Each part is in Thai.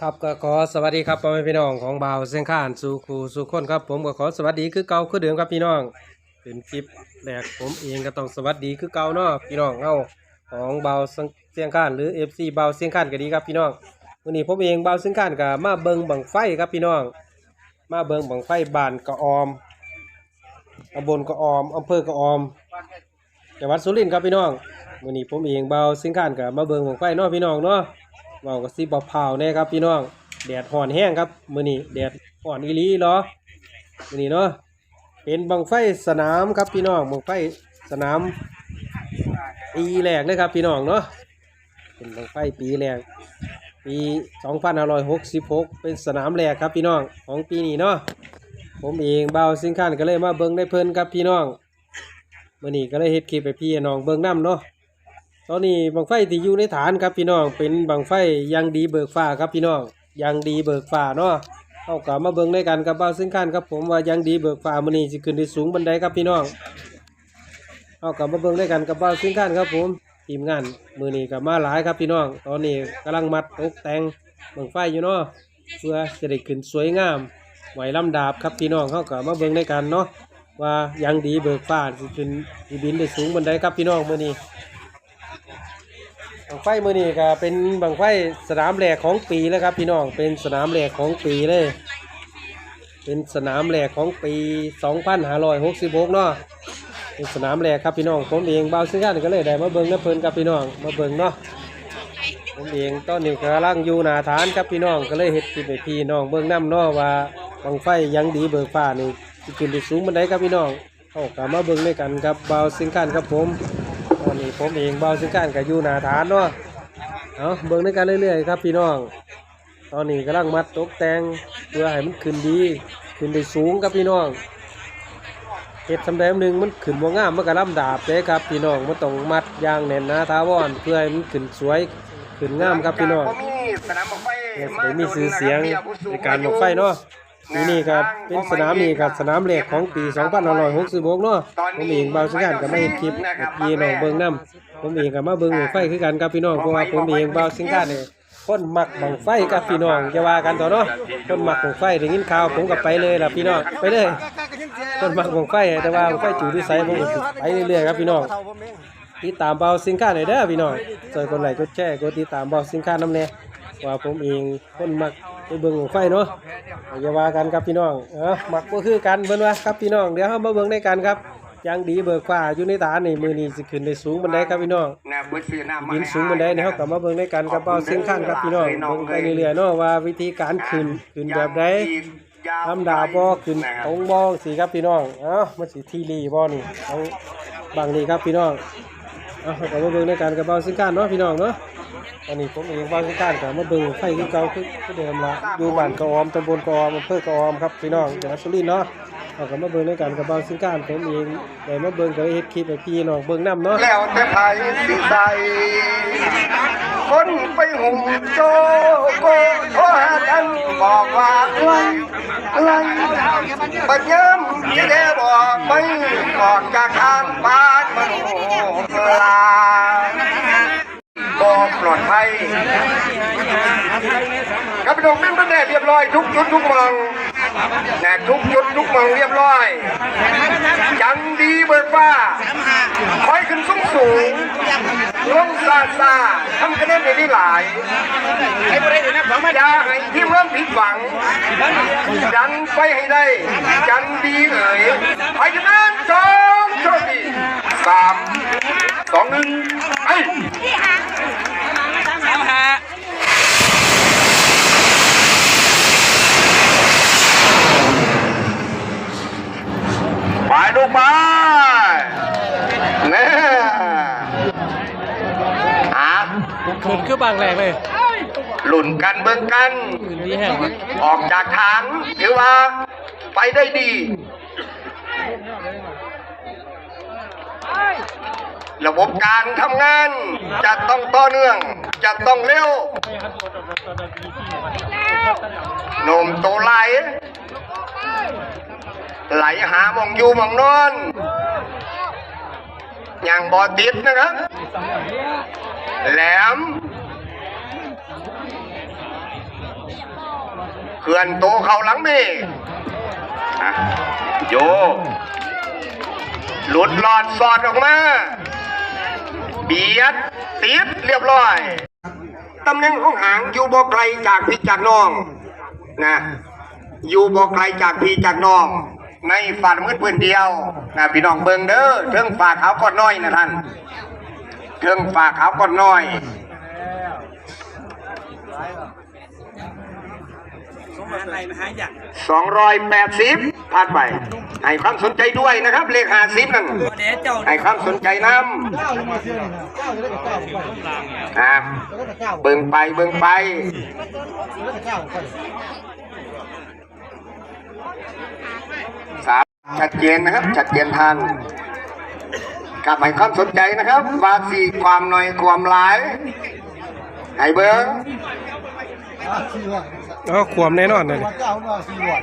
ครับก็ขอสวัสดีครับพ่อแม่พี่น้องของบ่าวเสียงข้านสู่ครูสู่คนครับ ผมก็ขอสวัสดีคือเก่าคือเดิมครับพี่น้องเป็นคลิปแรกผมเองก็ต้องสวัสดีคือเก่าเนาะพี่น้องเฮาของบ่าวเสียงข้านหรือ FC บ่าวเสียงข้านก็ดีครับพี่น้องวันนี้ผมเองบ่าวเสียงข้านก็มาเบิงบังไฟครับพี่น้อง มาเบิงบังไฟบ้านกระออมตำบลกระออมอำเภอกระออมจังหวัดสุรินทร์ครับพี่น้องวันนี้ผมเองบ่าวเสียงข้านก็มาเบิงบังไฟเนาะพี่น้องเนาะ เว้าก็สิบ่เผาแน่ครับพี่น้องแดดห่อนแห้งครับมือนี้แดดห่อนอีลีเหรอมือนี้เนาะเป็นบังไฟสนามครับพี่น้องบังไฟสนามปีแรกเลยครับพี่น้องเนาะเป็นบังไฟปีแรกปี2566 เป็นสนามแรกครับพี่น้องของปีนี้เนาะผมเองเบาสิงคันก็เลยมาเบิ่งได้เพลินครับพี่น้องมื้อนี้ก็เลยเฮ็ดคลิปให้พี่น้องเบิ่งนํเนาะ ตอนนี้บังไฟที่อยู่ในฐานครับพี่น้องเป็นบังไฟยังดีเบิกฟ้าครับพี่น้องยังดีเบิกฟ้าเนาะเอากลับมาเบิ่งด้วยกันกับเบ้าซึ่งขั้นครับผมว่ายังดีเบิกฟ้ามื้อนี้สิขึ้นได้สูงบันไดครับพี่น้องเอากลับมาเบิ่งด้วยกันกับเบ้าซึ่งขั้นครับผมทีมงานมือนี้ก็มาหลายครับพี่น้อง ตอนนี้กำลังมัดตกแต่งบังไฟอยู่เนาะเพื่อจะได้ขึ้นสวยงามไหวลำดาบครับพี่น้องเข้าก็มาเบิ่งด้วยกันเนาะว่ายังดีเบิกฟ้าสิขึ้นบินได้สูงบันไดครับพี่น้องมือนี้ บังไฟมือนี้ก็เป็นบังไฟสนามแหลกของปีแล้วครับ พี่น้องเป็นสนามแหลกของปีเลย เป็นสนามแหลกของปี 2566เนาะเป็นสนามแหลกครับพี่น้องผมเองเบาซึ่งกันก็เลยได้มาเบิ่งน้ำเพลินครับพี่น้องมาเบิ่งเนาะผมเองตอนนี้กำลังอยู่หนาฐานครับพี่น้องก็เลยเฮ็ดคลิปให้พี่น้องเบิ่งน้ำเนาะว่าบังไฟยังดีเบิกฟ้านี่สิขึ้นได้สูงบันไดครับพี่น้องเอากลับมาเบิ่งด้วยกันครับเบาซึ่งกันครับผม ตอนนี้ผมเองเบาซึ่งกันกับอยู่หนาฐานเนาะเอาเบิ่งด้วยกันเรื่อยๆครับพี่น้อง ตอนนี้กำลังมัดตกแต่งเพื่อให้มันขึ้นดี ขึ้นได้สูงครับพี่น้องเห็ดสำแดงหนึ่งมันขึ้นบ่งามมันก็ลำดาบเลยครับพี่น้องมันต้องมัดอย่างแน่นหนะท้าวอนเพื่อให้มันขึ้นสวยขึ้นงามครับพี่น้องสนามบังไฟเนี่ยได้มีชื่อเสียงในการบังไฟเนาะ ปีนี้ครับเป็นสนามนี้ครับสนามแรกของปี 2566เนาะผมเองบางสังกัดก็ไม่เห็นคลิปให้พี่น้องเบิ่งนํผมเองก็มาเบิ่งบังไฟคือกันครับพี่น้องเพราะว่าผมเองบางสังกัดเนี่ยคนมักบังไฟกับพี่น้องจะว่ากันต่อเนาะคนมักบังไฟได้ยินข่าวผมก็ไปเลยล่ะพี่น้องไปเลยคนมักบังไฟแต่ว่าบังไฟจู่ที่ไสผมก็สิไปเรื่อยๆครับพี่น้องติดตามเบาสินค้าหน่อยเด้อพี่น้องช่วยกดไลค์กดแชร์กดติดตามเบาสินค้าน้ำแน่ว่าผมเองคนมัก ไปเบิ่งของไฟเนาะอย่าว่ากันครับพี่น้องเออมักก็คือกันเบิ่นว่าครับพี่น้องเดี๋ยวเฮามาเบิ่งในกันครับยังดีเบิกฟ้าอยู่ในฐานนี่มือนี้สิขึ้นได้สูงบันไดครับพี่น้องนะเบิดซื้อน้ำมาบินสูงบันไดนี่เฮาก็มาเบิ่งในกันกับเบาสินค้าครับพี่น้องเบิ่งไปเรื่อยๆเนาะว่าวิธีการขึ้นขึ้นแบบใดลำดาบบ่ขึ้นตรงบ่สิครับพี่น้องเอ้ามันสิทีรีบ่นี่เอาบางนี้ครับพี่น้องเอาก็มาเบิ่งในการกระเป๋าสินค้าเนาะพี่น้องเนาะต อันนี้ผมเองบ้านสินค้าก็มาเบิ่งไฟคือเก่าคือคือเดิมละอยู่บ้านกระออมตำบลกระออมอำเภอกระออมครับพี่น้องจังหวัดสุรินทร์เนาะเอาก็มาเบิ่งในการกระเป๋าสินค้าผมเองได้มาเบิ่งก็เลยเฮ็ดคลิปให้พี่น้องเบิ่งนํเนาะแล้วแต่ไผสิใส่คนไปหุ่มโจโกโทรหากันบอกว่าอะไรอะไรปัญญามที่แกบอกไม่ออกจากทางบ้านมันโหลา บอปลอดภัยครับพี่น้องเป็นประเดเรียบร้อยทุกจุดทุกมองแนกทุกจุดทุกมองเรียบร้อยยังดีเบิกฟ้าคอยขึ้นสูงสูงลงซาซาทำคะแนนได้ดีหลายอย่าให้ทีมเริ่มผิดหวังดันไปให้ได้ จันดีเอ๋ยไปกันนั้นสองโชคดีสามสองหนึ่งไอ้ไปลูกไปแน่อะ ขึ้นคือบางแรงเลยหลุ่นกันเบิ่งกันขึ้นดีแห้งว่ะออกจากทางถือว่าไปได้ดี ระบบการทำงานจะต้องต่อเนื่อง จะต้องเร็วโนมโตไหล ไหลหาหมองอยู่หมองนอนอย่างบอติดนะครับ แหลมเคลื่อนโตเขาหลังเมฆอ่โย หลุดหลอดสอดออกมา เบียดติดเรียบร้อย ตำแหน่งของหางอยู่บ่ไกลจากพี่จากน้องนะ อยู่บ่ไกลจากพี่จากน้องในฝ่ามืดพื้นเดียวนะพี่น้องเบิงเด้อเทิงฝ่าขาวก้อนน้อยนะท่าน เทิงฝ่าขาวก้อนน้อยสองร้อยแปดสิบผ่านไปให้ความสนใจด้วยนะครับ เลขห้าสิบนั่นให้ความสนใจนเก้าลงมาเชื่อนี่นะเก้าจะได้กับเก้าก่อนำนะจะได้กับเก้าเบิ่งไปเบิ่งไปจะได้กับเก้าก่อนสามชัดเจนนะครับ ชัดเจนทัน กับให้ความสนใจนะครับว่าสีความน้อยความหลายให้เบิ่งสี่วันเอาความแน่นอนเลยวันเก้ามาสี่วัน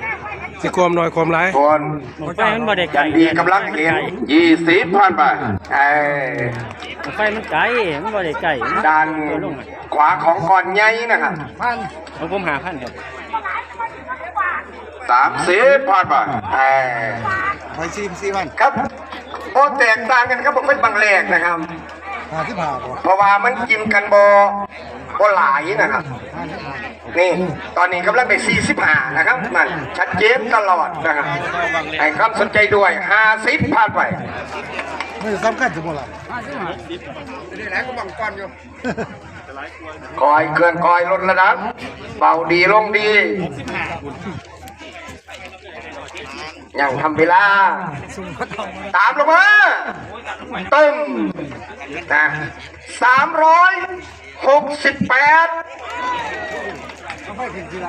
สิความน้อยความหลายคนไฟมันบ่ได้ไกลยันดีกำลังเห็นยี่สิบผ่านไปไอ้ไฟมันไกลมันบ่ได้ไกลมันด้านตัวลงอะขวาของก่อนใหญ่นะครับพันของผมหาพันครับสามสิบผ่านไปไอ้ไปสี่สี่วันครับ โอแตกต่างกันครับผมเป็นบางแรกนะครับห้าสิบห้าบ่เพราะว่ามันกินกันบบ่หลายนะครับห้าสิบห้านี่ตอนนี้กำลังไป45นะครับนั่นชัดเจนตลอดนะครับให้ความสนใจด้วย50ผ่านไปไม่สำคัญสมบูรณ์ละคอยเกินคอยลดระดับเบาดีลงดี ยังทำเวลา ตามลงมาตึ้งนะสามร้อยหกสิบแปดไม่ถึงที่ไร